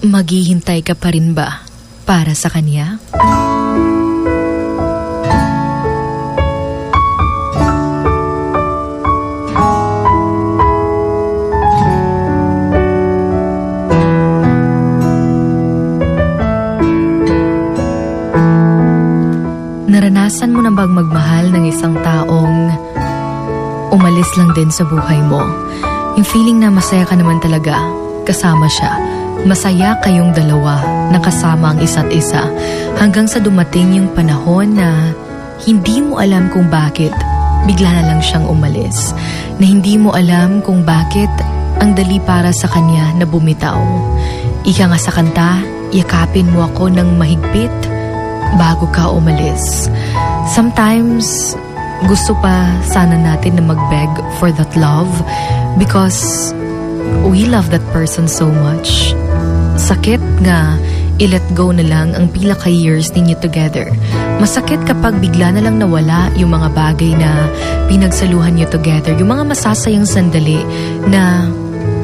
Maghihintay ka pa rin ba para sa kanya? Naranasan mo na bang magmahal ng isang taong umalis lang din sa buhay mo? Yung feeling na masaya ka naman talaga, kasama siya. Masaya kayong dalawa, nakasama ang isa't isa. Hanggang sa dumating yung panahon na hindi mo alam kung bakit bigla na lang siyang umalis. Na hindi mo alam kung bakit ang dali para sa kanya na bumitaw. Ika nga sa kanta, yakapin mo ako ng mahigpit bago ka umalis. Sometimes, gusto pa sana natin na mag-beg for that love because we love that person so much. Sakit nga, i-let go na lang ang pila ka years ninyo together. Masakit kapag bigla na lang nawala yung mga bagay na pinagsaluhan nyo together. Yung mga masasayang sandali na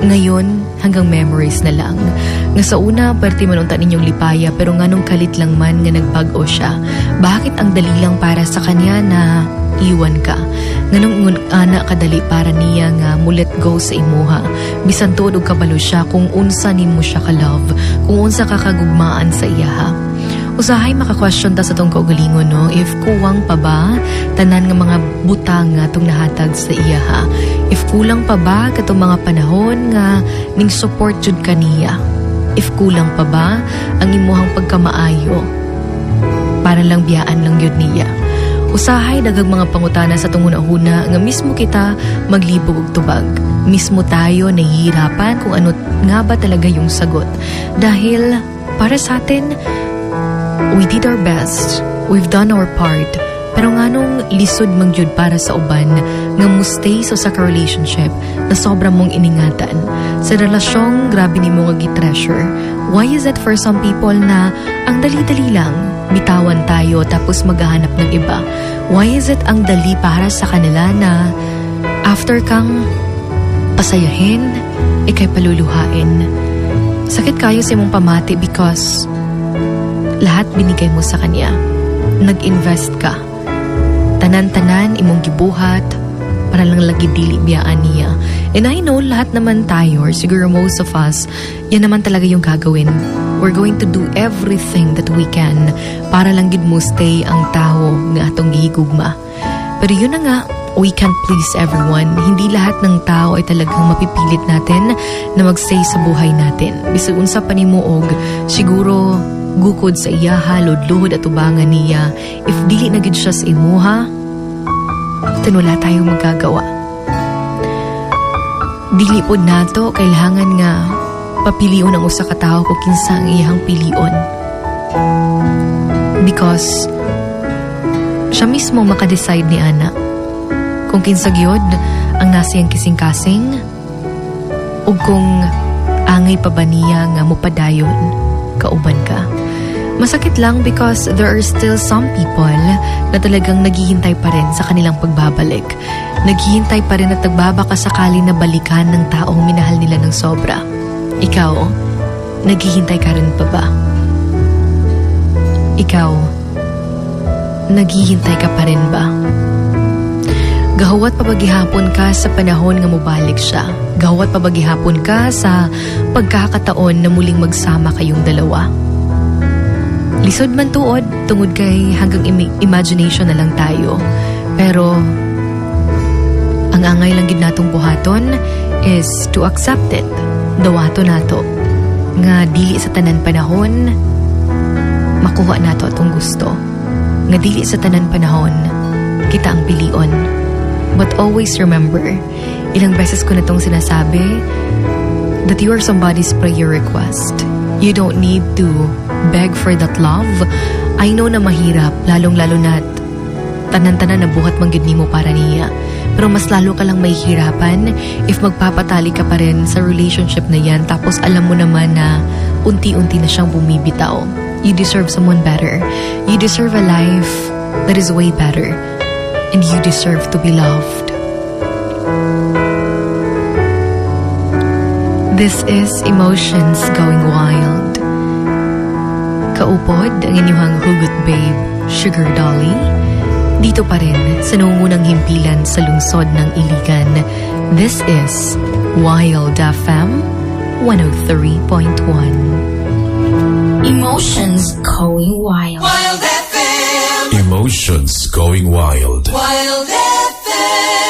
ngayon hanggang memories na lang. Nga sa una, pwerte manunta ninyong lipaya pero nga nung kalit lang man nga nagbago siya. Bakit ang dali lang para sa kanya na iwan ka? Nganong ana kadali para niya nga mulet go sa imuha. Bisan tuod og kabalo siya kung unsa nimo siya ka love, kung unsa ka kagugmaan sa iyaha. Usahay maka-question ta sa tong kaugalingon no if kuwang pa ba tanan nga mga butang nga tong nahatag sa iya ha. If kulang pa ba katong mga panahon nga ning support jud kaniya. If kulang pa ba ang imuhang pagkamaayo para lang biyaan lang yun niya. Usahay dagang mga pangutana sa tunguna-una nga mismo kita maglibog og tubag. Mismo tayo nahihirapan kung ano nga ba talaga yung sagot. Dahil para sa atin, we did our best. We've done our part. Pero nga nung lisod mangyud para sa uban nga mustay sa sa relationship na sobra mong iningatan. Sa relasyong grabe ni mo nga gi-treasure. Why is it for some people na ang dali-dali lang bitawan tayo tapos maghahanap ng iba? Why is it ang dali para sa kanila na after kang pasayahin, ikay paluluhain? Sakit kayo sa imong pamati because lahat binigay mo sa kanya. Nag-invest ka. Tanan-tanan imong gibuhat para lang lagi dili biyaan niya. And I know lahat naman tayo or siguro most of us, yan naman talaga yung gagawin. We're going to do everything that we can para lang gid mo stay ang tao nga atong gihigugma. Pero yun na nga, we can't please everyone. Hindi lahat ng tao ay talagang mapipilit natin na mag-stay sa buhay natin. Bisag unsa pa ni mo og siguro gukod sa iya halod-luhod at ubangan niya. If dili na gid siya sa imuha, then wala tayong magagawa. Dili pod nato kailangan nga papilion ang usa ka tawo kung kinsa ang iyang pilion. Because siya mismo makadecide ni Ana kung kinsa gyud ang nasiyang kising-kasing o kung angay pa ba niya nga mupadayon kauban ka. Masakit lang because there are still some people na talagang naghihintay pa rin sa kanilang pagbabalik. Naghihintay pa rin at nagbabaka sakali na balikan ng taong minahal nila ng sobra. Ikaw, naghihintay ka rin pa ba? Ikaw, naghihintay ka pa rin ba? Gahawat pabagihapon ka sa panahon nga mubalik siya. Gahawat pabagihapon ka sa pagkakataon na muling magsama kayong dalawa. Lisod man tuod, tungod kay hanggang imi- imagination na lang tayo. Pero, ang angay lang gid natong buhaton is to accept it. Dawato nato. Nga dili sa tanan panahon, makuha nato atong gusto. Nga dili sa tanan panahon, kita ang pilion. But always remember, ilang beses ko na itong sinasabi, that you are somebody's prayer request. You don't need to beg for that love. I know na mahirap, lalong-lalo na tanan-tanan na buhat man gid nimo para niya. Pero mas lalo ka lang mahihirapan if magpapatali ka pa rin sa relationship na yan tapos alam mo naman na unti-unti na siyang bumibitaw. You deserve someone better. You deserve a life that is way better. And you deserve to be loved. This is Emotions Going Wild. Kaupod ang inyong hugot babe, Sugar Dolly. Dito pa rin sa nungunang himpilan sa lungsod ng Iligan. This is Wild FM 103.1. Emotions going wild. Wild FM, Emotions going wild. Wild FM.